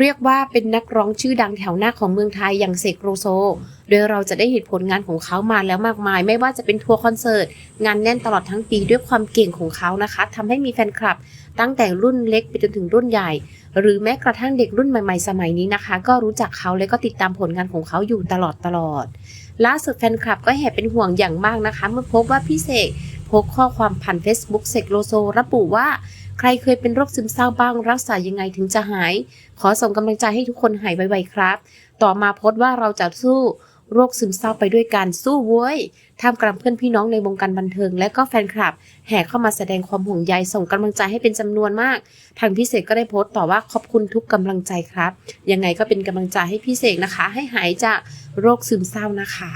เรียกว่าเป็นนักร้องชื่อดังแถวหน้าของเมืองไทยอย่างเสกโลโซ โดยเราจะได้เห็นผลงานของเขามาแล้วมากมาย ไม่ว่าจะเป็นทัวร์คอนเสิร์ต งานแน่นตลอดทั้งปีด้วยความเก่งของเขานะคะทำให้มีแฟนคลับ ตั้งแต่รุ่นเล็กไปจนถึงรุ่นใหญ่ หรือแม้กระทั่งเด็กรุ่นใหม่ๆ สมัยนี้นะคะ ก็รู้จักเขาและก็ติดตามผลงานของเขาอยู่ตลอดตลอดล่าสุดแฟนคลับก็แห่เป็นห่วงอย่างมากนะคะ เมื่อพบว่าพี่เสกโพสข้อความผ่าน Facebook เสกโลโซระบุว่า ใครเคยเป็นโรคซึมเศร้าบ้างรักษายังไงถึงจะหาย ขอส่งกำลังใจให้ทุกคนหายไวๆครับ ต่อมาโพสต์ว่าเราจะสู้โรคซึมเศร้าไปด้วยกันสู้เว้ยท่ามกลางเพื่อนพี่น้องในวงการบันเทิง และก็แฟนคลับ แห่เข้ามาแสดงความห่วงใยส่งกำลังใจให้เป็นจำนวนมาก ทางพี่เสกก็ได้โพสต์ต่อว่าขอบคุณทุกกำลังใจครับ ยังไงก็เป็นกำลังใจให้พี่เสกนะคะ ให้หายจากโรคซึมเศร้านะคะ